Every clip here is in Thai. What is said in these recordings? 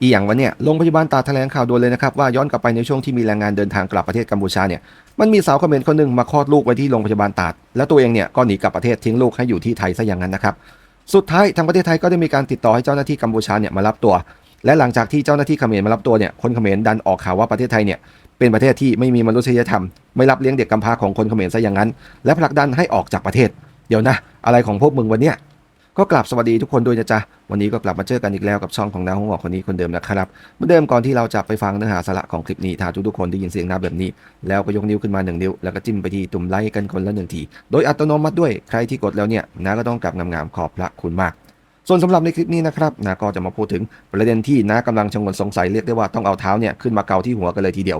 อีอย่างวันเนี่ย โรงพยาบาลตาแถลงข่าวด่วนเลยนะครับ ว่าย้อนกลับไปในช่วงที่มีแรงงานเดินทางกลับประเทศกัมพูชาเนี่ย มันมีสาวเขมรคนหนึ่งมาคลอดลูกไว้ที่โรงพยาบาลตาด แล้วตัวเองเนี่ยก็หนีกลับประเทศทิ้งลูกให้อยู่ที่ไทยซะอย่างนั้นนะครับ สุดท้ายทางประเทศไทยก็ได้มีการติดต่อให้เจ้าหน้าที่กัมพูชาเนี่ยมารับตัว และหลังจากที่เจ้าหน้าที่เขมรมารับตัวเนี่ย คนเขมรดันออกข่าวว่าประเทศไทยเนี่ยเป็นประเทศที่ไม่มีมนุษยธรรม ไม่รับเลี้ยงเด็กกำพร้าของคนเขมรซะอย่างนั้น และผลักดันให้ออกจากประเทศ เดี๋ยวนะ อะไรของพวกมึงวันเนี้ย ก็กลับสวัสดีทุกคนด้วยนะจ๊ะ วันนี้ก็กลับมาเจอกันอีกแล้วกับช่องของน้าห้องหอกคนนี้คนเดิมนะครับเมื่อเดิมก่อนที่เราจะไปฟังเนื้อหาสาระของคลิปนี้ถ้าทุกๆคนได้ยินเสียงน้าแบบนี้ แล้วก็ยกนิ้วขึ้นมาหนึ่งนิ้ว แล้วก็จิ้มไปที่ตุ่มไลค์กันคนละหนึ่งที โดยอัตโนมัติด้วยใครที่กดแล้วเนี่ยน้าก็ต้องกลับงามๆขอบพระคุณมากส่วนสำหรับในคลิปนี้นะครับนาก็จะมาพูดถึงประเด็นที่น้ากำลังชงนสงสัยเรียกได้ว่าต้องเอาเท้าเนี่ยขึ้นมาเกาที่หัวกันเลยทีเดียว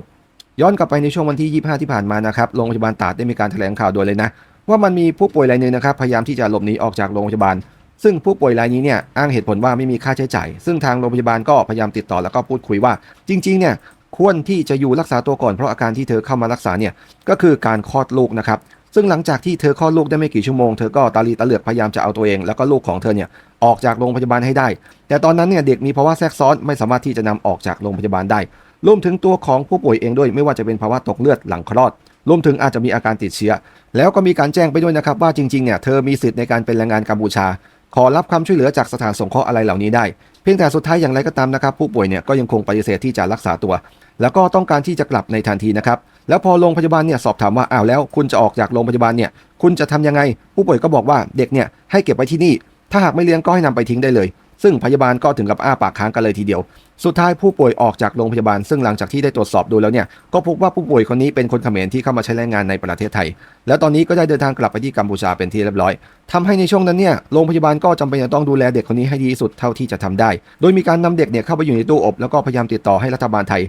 ย้อนกลับไปในช่วงวันที่ 25 ที่ผ่านมานะครับโรงพยาบาลตาดได้มีการแถลงข่าวโดยเลยนะ ว่ามันมีผู้ป่วยรายหนึ่งนะครับพยายามที่จะหลบหนีออกจากโรงพยาบาล ซึ่งผู้ป่วยรายนี้เนี่ยอ้างเหตุผลว่าไม่มีค่าใช้จ่าย ซึ่งทางโรงพยาบาลก็พยายามติดต่อแล้วก็พูดคุยว่า จริง ๆ เนี่ยควรที่จะอยู่รักษาตัวก่อนเพราะอาการที่เธอเข้ามารักษาเนี่ยก็คือการคลอดลูกนะครับซึ่งหลังจากที่เธอคลอดลูกได้ไม่กี่ชั่วโมง เธอก็ตาลีตะเหลือกพยายามจะเอาตัวเอง แล้วก็ลูกของเธอเนี่ยออกจากโรงพยาบาลให้ได้ แต่ตอนนั้นเนี่ยเด็กมีภาวะแทรกซ้อนไม่สามารถที่จะนำออกจากโรงพยาบาลได้ รวมถึงตัวของผู้ป่วยเองด้วย ไม่ว่าจะเป็นภาวะตกเลือดหลังคลอด รวมถึงอาจจะมีอาการติดเชื้อ แล้วก็มีการแจ้งไปด้วยนะครับว่าจริงๆเนี่ยเธอมีสิทธิ์ในการเป็นแรงงานกัมพูชา ขอรับความช่วยเหลือจากสถานสงเคราะห์อะไรเหล่านี้ได้ เพียงแต่สุดท้ายอย่างไรก็ตามนะครับ ผู้ป่วยเนี่ยก็ยังคงปฏิเสธที่จะรักษาตัว แล้วก็ต้องการที่จะกลับในทันทีนะครับ แล้วพอโรงพยาบาลเนี่ยสอบถามว่าอ้าวแล้ว คุณจะออกจากโรงพยาบาลเนี่ยคุณจะทำยังไง ผู้ป่วยก็บอกว่าเด็กเนี่ยให้เก็บไว้ที่นี่ ถ้าหากไม่เลี้ยงก็ให้นำไปทิ้งได้เลย ซึ่งพยาบาลก็ถึงกับอ้าปากค้างกันเลยทีเดียว สุดท้ายผู้ป่วยออกจากโรงพยาบาล ซึ่งหลังจากที่ได้ตรวจสอบดูแล้วเนี่ย ก็พบว่าผู้ป่วยคนนี้เป็นคนเขมรที่เข้ามาใช้แรงงานในประเทศไทย แล้วตอนนี้ก็ได้เดินทางกลับไปที่กัมพูชาเป็นที่เรียบร้อยทำให้ในช่วงนั้นเนี่ย โรงพยาบาลก็จำเป็นจะต้องดูแลเด็กคนนี้ให้ดีที่สุดเท่าที่จะทำได้ โดยมีการนำเด็กเนี่ยเข้าไปอยู่ในตู้อบ แล้วก็พยายามติดต่อให้รัฐบาลไทย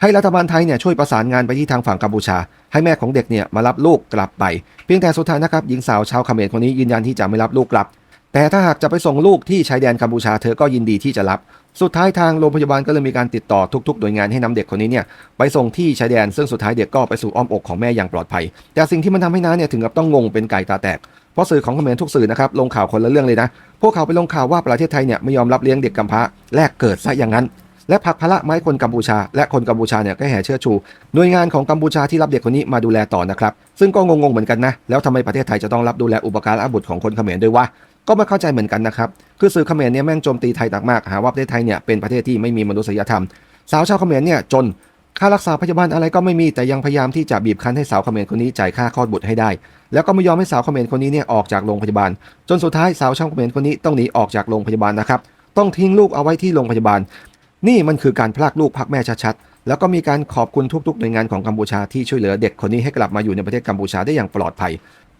ให้รัฐบาลไทยเนี่ยช่วยประสานงานไปที่ทางฝั่งกัมพูชา ให้แม่ของเด็กเนี่ยมารับลูกกลับไป เพียงแต่สุดท้ายนะครับหญิงสาวชาวเขมรคนนี้ยืนยันที่จะไม่รับลูกกลับ แต่ถ้าหากจะไปส่งลูกที่ชายแดนกัมพูชาเธอก็ยินดีที่จะรับ สุดท้ายทางโรงพยาบาลก็เลยมีการติดต่อทุกๆหน่วยงานให้นำเด็กคนนี้เนี่ยไปส่งที่ชายแดนซึ่งสุดท้ายเด็กก็ไปสู่อ้อมอกของแม่อย่างปลอดภัย แต่สิ่งที่มันทำให้น้าเนี่ยถึงกับต้องงงเป็นไก่ตาแตกเพราะสื่อของเขมรทุกสื่อนะครับลงข่าวคนละเรื่องเลยนะ พวกเขาไปลงข่าวว่าประเทศไทยเนี่ยไม่ยอมรับเลี้ยงเด็กกำพร้าแลกเกิดซะอย่างนั้น และผักภาระไม้คนกัมพูชา และคนกัมพูชาเนี่ยก็แห่เชื่อชู หน่วยงานของกัมพูชาที่รับเด็กคนนี้มาดูแลต่อนะครับ ซึ่งก็งงๆเหมือนกันนะ แล้วทำไมประเทศไทยจะต้องรับดูแลอุปการะบุตรของคนเขมรด้วยวะ ก็ไม่เข้าใจเหมือนกันนะครับ คือสื่อเขมรเนี่ยแม่งโจมตีไทยหนักมาก หาว่าประเทศไทยเนี่ยเป็นประเทศที่ไม่มีมนุษยธรรม สาวชาวเขมรเนี่ยจน ค่ารักษาพยาบาลอะไรก็ไม่มี แต่ยังพยายามที่จะบีบคั้นให้สาวเขมรคนนี้จ่ายค่าคลอดบุตรให้ได้ แล้วก็ไม่ยอมให้สาวเขมรคนนี้เนี่ยออกจากโรงพยาบาล จนสุดท้ายสาวชาวเขมรคนนี้ต้องหนีออกจากโรงพยาบาลนะครับ ต้องทิ้งลูกเอาไว้ที่โรงพยาบาล นี่มันคือการพลากลูกพักแม่ชัดๆ แล้วก็มีการขอบคุณทุกๆหน่วยงานของกัมพูชาที่ช่วยเหลือเด็กคนนี้ให้กลับมาอยู่ในประเทศกัมพูชาได้อย่างปลอดภัย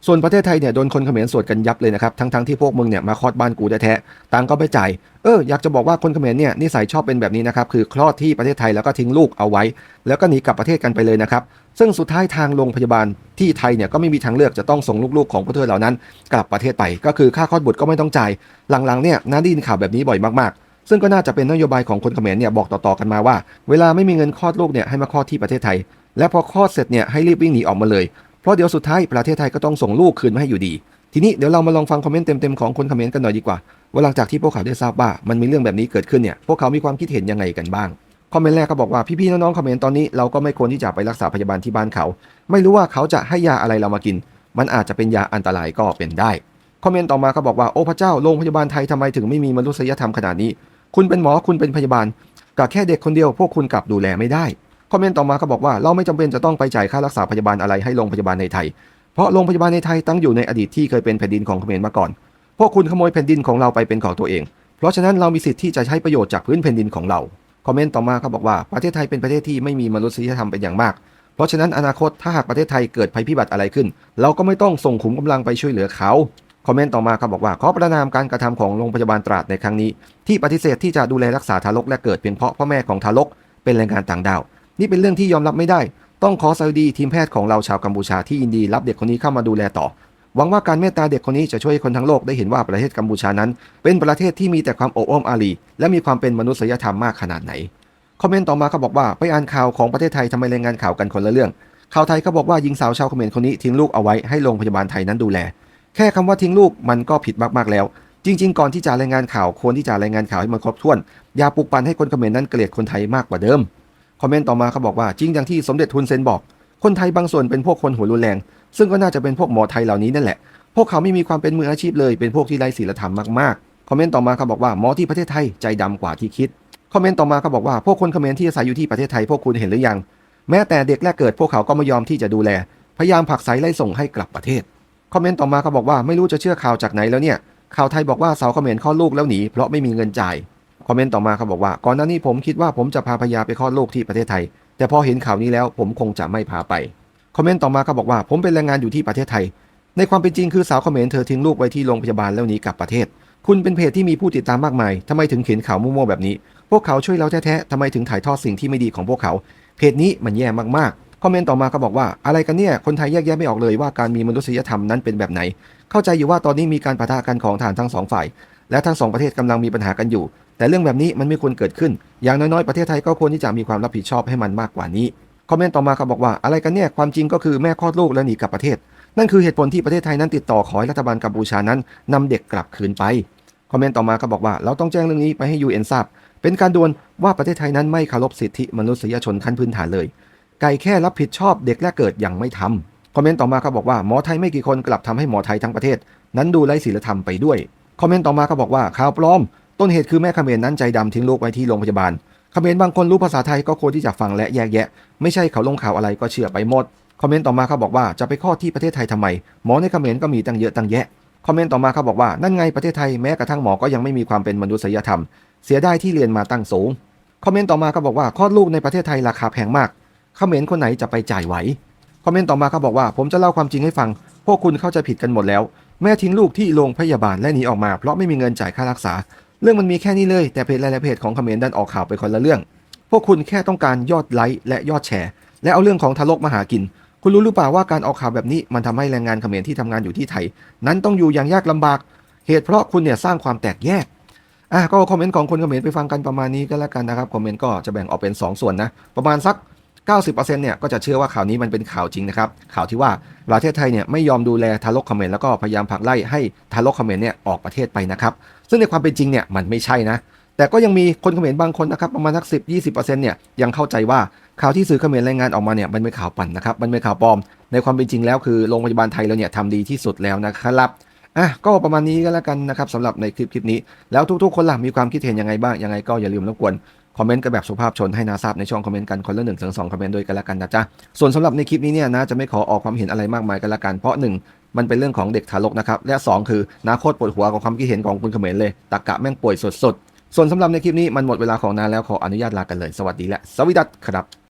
ส่วนประเทศไทยเนี่ยโดนคนเขมรสวดกันยับเลยนะครับทั้งๆที่พวกมึงเนี่ยมาคลอดบ้านกูแท้ๆตังก็ไม่จ่ายเอออยากจะบอกว่าคนเขมรเนี่ยนิสัยชอบเป็นแบบนี้นะครับคือคลอดที่ประเทศไทยแล้วก็ทิ้งลูกเอาไว้ แล้วก็หนีกลับประเทศกันไปเลยนะครับซึ่งสุดท้ายทางโรงพยาบาลที่ไทยเนี่ยก็ไม่มีทางเลือกจะต้องส่งลูกๆของพวกเธอเหล่านั้น กลับประเทศไป ก็คือค่าคลอดบุตรก็ไม่ต้องจ่ายหลังๆเนี่ยน้าได้ยินข่าวแบบนี้บ่อยมากๆ ซึ่งก็น่าจะเป็นนโยบายของคนเขมรเนี่ยบอกต่อๆกันมาว่า เวลาไม่มีเงินคลอดลูกเนี่ยให้มาคลอดที่ประเทศไทย และพอคลอดเสร็จเนี่ยให้รีบวิ่งหนีออกมาเลย เพราะเดี๋ยวสุดท้ายประเทศไทยก็ต้องส่งลูกคืนมาให้อยู่ดี ทีนี้เดี๋ยวเรามาลองฟังคอมเมนต์เต็มๆของคนคอมเขมรกันหน่อยดีกว่าว่าหลังจากที่พวกเขาได้ทราบว่ามันมีเรื่องแบบนี้เกิดขึ้นเนี่ยพวกเขามีความคิดเห็นยังไงกันบ้างคอมเมนต์แรกก็บอกว่าพี่ๆน้องๆเขมรตอนนี้เราก็ไม่ควรที่จะไปรักษาพยาบาลที่บ้านเขา ไม่รู้ว่าเขาจะให้ยาอะไรเรามากิน มันอาจจะเป็นยาอันตรายก็เป็นได้คอมเมนต์ต่อมาก็บอกว่าโอ้พระเจ้าโรงพยาบาลไทยทำไมถึงไม่มีมนุษยธรรมขนาดนี้ คุณเป็นหมอคุณเป็นพยาบาลกับแค่เด็กคนเดียว พวกคุณกลับดูแลไม่ได้ คอมเมนต์ต่อมาก็บอกว่าเราไม่จำเป็นจะต้องไปจ่ายค่ารักษาพยาบาลอะไรให้โรงพยาบาลในไทย เพราะโรงพยาบาลในไทยตั้งอยู่ในอดีตที่เคยเป็นแผ่นดินของเขมรมาก่อน พวกคุณขโมยแผ่นดินของเราไปเป็นของตัวเอง เพราะฉะนั้นเรามีสิทธิ์ที่จะใช้ประโยชน์จากพื้นแผ่นดินของเรา คอมเมนต์ต่อมาเขาบอกว่าประเทศไทยเป็นประเทศที่ไม่มีมนุษยธรรมเป็นอย่างมาก เพราะฉะนั้นอนาคตถ้าหากประเทศไทยเกิดภัยพิบัติอะไรขึ้น เราก็ไม่ต้องส่งขุมกำลังไปช่วยเหลือเขาคอมเมนต์ต่อมาเขาบอกว่าขอประนามการกระทำของโรงพยาบาลตราดในครั้งนี้ ที่ปฏิเสธที่จะดูแลรักษาทารกและเกิดเพียงเพราะพ่อแม่ของทารกเป็นแรงงานต่างด้าว นี่เป็นเรื่องที่ยอมรับไม่ได้ ต้องขอสวัสดีทีมแพทย์ของเราชาวกัมพูชาที่ยินดีรับเด็กคนนี้เข้ามาดูแลต่อ หวังว่าการเมตตาเด็กคนนี้จะช่วยคนทั้งโลกได้เห็นว่าประเทศกัมพูชานั้น เป็นประเทศที่มีแต่ความอบอ้อมอารีและมีความเป็นมนุษยธรรมมากขนาดไหน คอมเมนต์ต่อมาเขาบอกว่าไปอ่านข่าวของประเทศไทยทำไมรายงานข่าวกันคนละเรื่อง ข่าวไทยเขาบอกว่าหญิงสาวชาวเขมรคนนี้ทิ้งลูกเอาไว้ให้โรงพยาบาลไทยนั้นดูแล แค่คำว่าทิ้งลูกมันก็ผิดมากๆแล้วจริงๆ ก่อนที่จะรายงานข่าวควรที่จะรายงานข่าวให้มันครบถ้วน อย่าปลุกปั่นให้คนเขมรนั้นเกลียดคนไทยมากกว่าเดิม คอมเมนต์ต่อมาเขาบอกว่าจริงอย่างที่สมเด็จทุนเซนบอก คนไทยบางส่วนเป็นพวกคนหัวรุนแรง ซึ่งก็น่าจะเป็นพวกหมอไทยเหล่านี้นั่นแหละ พวกเขาไม่มีความเป็นมืออาชีพเลย เป็นพวกที่ไร้ศีลธรรมมากๆ คอมเมนต์ต่อมาเขาบอกว่าหมอที่ประเทศไทยใจดำกว่าที่คิด คอมเมนต์ต่อมาเขาบอกว่าพวกคนเขมรที่อาศัยอยู่ที่ประเทศไทยพวกคุณเห็นหรือยัง แม้แต่เด็กแรกเกิดพวกเขาก็ไม่ยอมที่จะดูแล พยายามผลักไสไล่ส่งให้กลับประเทศ คอมเมนต์ต่อมาเขาบอกว่าไม่รู้จะเชื่อข่าวจากไหนแล้วเนี่ย ข่าวไทยบอกว่าสาวเขมรคลอลูกแล้วหนีเพราะไม่มีเงินจ่าย คอมเมนต์ต่อมาเขาบอกว่าก่อนหน้านี้ผมคิดว่าผมจะพาภรรยาไปคลอดลูกที่ประเทศไทย แต่พอเห็นข่าวนี้แล้วผมคงจะไม่พาไปคอมเมนต์ต่อมาเขาบอกว่าผมเป็นแรงงานอยู่ที่ประเทศไทย ในความเป็นจริงคือสาวเขมรเธอทิ้งลูกไว้ที่โรงพยาบาลแล้วหนีกลับประเทศ คุณเป็นเพจที่มีผู้ติดตามมากมายทำไมถึงเขียนข่าวมั่วๆแบบนี้ พวกเขาช่วยเราแท้ๆทำไมถึงถ่ายทอดสิ่งที่ไม่ดีของพวกเขา เพจนี้มันแย่มากๆคอมเมนต์ต่อมาเขาบอกว่าอะไรกันเนี่ยคนไทยแยกแยะไม่ออกเลยว่าการมีมนุษยธรรมนั้นเป็นแบบไหน เข้าใจอยู่ว่าตอนนี้มีการปะทะกันของฐานทั้งสองฝ่าย และทั้งสองประเทศกำลังมีปัญหากันอยู่ แต่เรื่องแบบนี้มันไม่ควรเกิดขึ้น อย่างน้อยๆประเทศไทยก็ควรที่จะมีความรับผิดชอบให้มันมากกว่านี้ คอมเมนต์ต่อมาเขาบอกว่าอะไรกันเนี่ยความจริงก็คือแม่คลอดลูกแล้วหนีกลับประเทศ นั่นคือเหตุผลที่ประเทศไทยนั้นติดต่อขอให้รัฐบาลกัมพูชานั้นนำเด็กกลับคืนไป คอมเมนต์ต่อมาก็บอกว่าเราต้องแจ้งเรื่องนี้ไปให้ UN ทราบ เป็นการดวนว่าประเทศไทยนั้นไม่เคารพสิทธิมนุษยชนขั้นพื้นฐานเลย ไก่แค่รับผิดชอบเด็กแรกเกิดยังไม่ทำคอมเมนต์ต่อมาก็บอกว่าหมอไทยไม่กี่คนกลับทำให้หมอไทยทั้งประเทศ นั้นดูไร้ศีลธรรมไปด้วย คอมเมนต์ต่อมาก็บอกว่าข่าวปลอม ต้นเหตุคือแม่เขมรนั้นใจดำทิ้งลูกไว้ที่โรงพยาบาลเขมรบางคนรู้ภาษาไทยก็ควรที่จะฟังและแยกแยะ ไม่ใช่เขาลงข่าวอะไรก็เชื่อไปหมดคอมเมนต์ต่อมาเขาบอกว่าจะไปคลอดที่ประเทศไทยทำไม หมอในเขมรก็มีตั้งเยอะตั้งแยะคอมเมนต์ต่อมาเขาบอกว่านั่นไงประเทศไทยแม้กระทั่งหมอก็ยังไม่มีความเป็นมนุษยธรรม เสียได้ที่เรียนมาตั้งสูงคอมเมนต์ต่อมาเขาบอกว่าคลอดลูกในประเทศไทยราคาแพงมากเขมรคนไหนจะไปจ่ายไหวคอมเมนต์ต่อมาเขาบอกว่าผมจะเล่าความจริงให้ฟัง พวกคุณเข้าใจผิดกันหมดแล้ว แม่ทิ้งลูกที่โรงพยาบาลและหนีออกมา เพราะไม่มีเงินจ่ายค่ารักษา เรื่องมันมีแค่นี้เลยแต่เพจหลายๆเพจของเขมรดันออกข่าวไปคนละเรื่อง พวกคุณแค่ต้องการยอดไลค์และยอดแชร์ และเอาเรื่องของทารกมาหากิน คุณรู้หรือเปล่าว่าการออกข่าวแบบนี้มันทำให้แรงงานเขมรที่ทำงานอยู่ที่ไทย นั้นต้องอยู่อย่างยากลำบาก เหตุเพราะคุณเนี่ยสร้างความแตกแยกอะก็คอมเมนต์ของคนเขมรไปฟังกันประมาณนี้ก็แล้วกันนะครับคอมเมนต์ก็จะแบ่งออกเป็น 2 ส่วนนะประมาณสัก 90%เนี่ยก็จะเชื่อว่าข่าวนี้มันเป็นข่าวจริงนะครับ ข่าวที่ว่าประเทศไทยเนี่ยไม่ยอมดูแลทารกคอมเขมรแล้วก็พยายามผลักไล่ให้ทารกคอมเขมรเนี่ยออกประเทศไปนะครับ ซึ่งในความเป็นจริงเนี่ยมันไม่ใช่นะ แต่ก็ยังมีคนคอมเขมรบางคนนะครับประมาณสัก10 20%เนี่ยยังเข้าใจว่าข่าวที่สื่อคอมเขมรรายงานออกมาเนี่ยมันเป็นข่าวปั่นนะครับ มันเป็นข่าวปลอม ในความเป็นจริงแล้วคือโรงพยาบาลไทยเราเนี่ยทำดีที่สุดแล้วนะครับอะก็ประมาณนี้ก็แล้วกันนะครับสำหรับในคลิปคลิปนี้ แล้วทุกๆ คนล่ะมีความคิดเห็นยังไงบ้างยังไงก็อย่าลืมรบกวน คอมเมนต์กันแบบสุภาพชนให้นาทราบในช่องคอมเมนต์กันคนละหนึ่งถึงสองคอมเมนต์ด้วยกันละกันนะจ๊ะส่วนสำหรับในคลิปนี้เนี่ยนะจะไม่ขอออกความเห็นอะไรมากมายกันละกันเพราะหนึ่งมันเป็นเรื่องของเด็กทารกนะครับและสองคือนาโคตรปวดหัวกับความคิดเห็นของคุณเขมรเลยตะกะแม่งป่วยสดๆส่วนสำหรับในคลิปนี้มันหมดเวลาของนาแล้วขออนุญาตลากันเลยสวัสดีและสวัสดีครับ